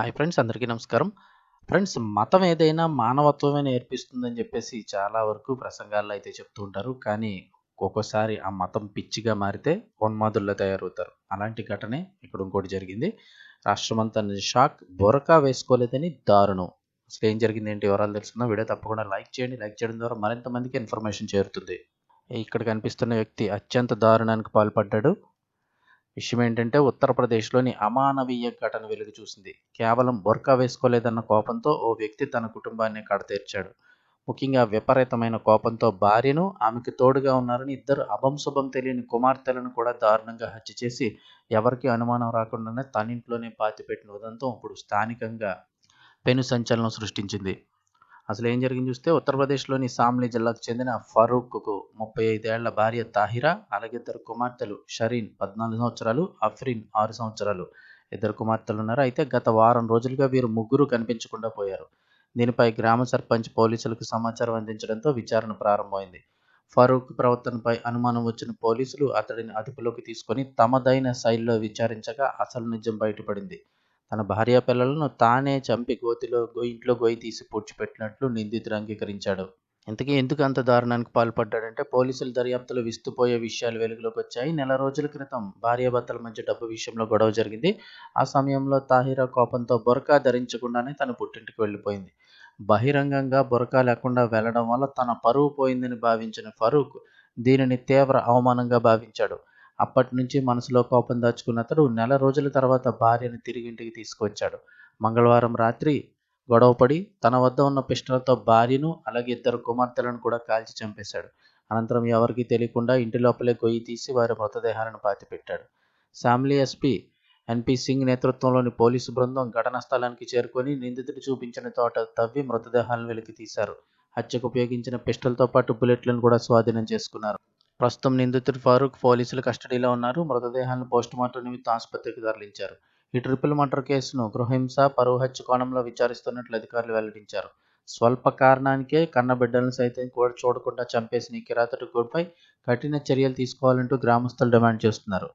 Hi friends అందరికీ నమస్కారం. Friends మతం ఏదైనా మానవత్వమే నేర్పిస్తుందని చెప్పేసి చాలా వరకు ప్రసంగాల్లో అయితే చెప్తూ ఉంటారు. కానీ ఒక్కోసారి ఆ మతం పిచ్చిగా మారితే ఉన్మాదుల్లో తయారవుతారు. అలాంటి ఘటనే ఇక్కడ ఇంకోటి జరిగింది. రాష్ట్రమంతా షాక్ బొరకా వేసుకోలేదని దారుణం. అసలు ఏం జరిగింది ఏంటి వివరాలు తెలుసుకుందాం. వీడియో తప్పకుండా లైక్ చేయండి. లైక్ చేయడం ద్వారా మరింత మందికి ఇన్ఫర్మేషన్ చేరుతుంది. ఇక్కడ కనిపిస్తున్న వ్యక్తి అత్యంత దారుణానికి పాల్పడ్డాడు. విషయం ఏంటంటే ఉత్తరప్రదేశ్లోని అమానవీయ ఘటన వెలుగు చూసింది. కేవలం బొర్కా వేసుకోలేదన్న కోపంతో ఓ వ్యక్తి తన కుటుంబాన్ని కడతీర్చాడు. ముఖ్యంగా విపరీతమైన కోపంతో భార్యను ఆమెకు తోడుగా ఉన్నారని ఇద్దరు అభంశుభం తెలియని కుమార్తెలను కూడా దారుణంగా హత్య చేసి ఎవరికి అనుమానం రాకుండానే తన ఇంట్లోనే పాతిపెట్టిన ఉదంతం ఇప్పుడు స్థానికంగా పెను సంచలనం సృష్టించింది. అసలు ఏం జరిగింది చూస్తే ఉత్తరప్రదేశ్లోని సామ్లీ జిల్లాకు చెందిన ఫరూక్కు ముప్పై ఐదేళ్ళ భార్య తాహిరా అలాగే ఇద్దరు కుమార్తెలు షరీన్ పద్నాలుగు సంవత్సరాలు అఫ్రీన్ ఆరు సంవత్సరాలు ఇద్దరు కుమార్తెలు ఉన్నారు. అయితే గత వారం రోజులుగా వీరు ముగ్గురు కనిపించకుండా పోయారు. దీనిపై గ్రామ సర్పంచ్ పోలీసులకు సమాచారం అందించడంతో విచారణ ప్రారంభమైంది. ఫరూక్ ప్రవర్తనపై అనుమానం వచ్చిన పోలీసులు అతడిని అదుపులోకి తీసుకొని తమదైన శైలిలో విచారించగా అసలు నిజం బయటపడింది. తన భార్య పిల్లలను తానే చంపి గోతిలో ఇంట్లో గోయి తీసి పూడ్చిపెట్టినట్లు నిందితుడు అంగీకరించాడు. ఇంతకీ ఎందుకు అంత దారుణానికి పాల్పడ్డాడంటే పోలీసుల దర్యాప్తులో విస్తుపోయే విషయాలు వెలుగులోకి వచ్చాయి. నెల రోజుల క్రితం భార్యాభర్తల మధ్య డబ్బు విషయంలో గొడవ జరిగింది. ఆ సమయంలో తాహిరా కోపంతో బొరకా ధరించకుండానే తన పుట్టింటికి వెళ్ళిపోయింది. బహిరంగంగా బొరకా లేకుండా వెళ్ళడం వల్ల తన పరువు పోయిందని భావించిన ఫరూక్ దీనిని తీవ్ర అవమానంగా భావించాడు. అప్పటి నుంచి మనసులో కోపం దాచుకున్న అతడు నెల రోజుల తర్వాత భార్యను తిరిగి ఇంటికి తీసుకువచ్చాడు. మంగళవారం రాత్రి గొడవపడి తన వద్ద ఉన్న పిస్టల్తో భార్యను అలాగే ఇద్దరు కుమార్తెలను కూడా కాల్చి చంపేశాడు. అనంతరం ఎవరికీ తెలియకుండా ఇంటి లోపలే గొయ్యి తీసి వారి మృతదేహాలను పాతిపెట్టాడు. శామ్లీ ఎస్పీ ఎన్పి సింగ్ నేతృత్వంలోని పోలీసు బృందం ఘటనా స్థలానికి చేరుకొని నిందితుడు చూపించిన తోట తవ్వి మృతదేహాలను వెలికి తీశారు. హత్యకు ఉపయోగించిన పిస్టల్తో పాటు బుల్లెట్లను కూడా స్వాధీనం చేసుకున్నారు. ప్రస్తుతం నిందితుడు ఫారూక్ పోలీసుల కస్టడీలో ఉన్నారు. మృతదేహాలను పోస్టుమార్టం నిమిత్తం ఆసుపత్రికి తరలించారు. ఈ ట్రిపుల్ మర్డర్ కేసును గృహహింస పరువు హత్య కోణంలో విచారిస్తున్నట్లు అధికారులు వెల్లడించారు. స్వల్ప కారణానికే కన్నబిడ్డలను సైతం కూడా చూడకుండా చంపేసిన ఈ కిరాతకుడిపై కఠిన చర్యలు తీసుకోవాలంటూ గ్రామస్తులు డిమాండ్ చేస్తున్నారు.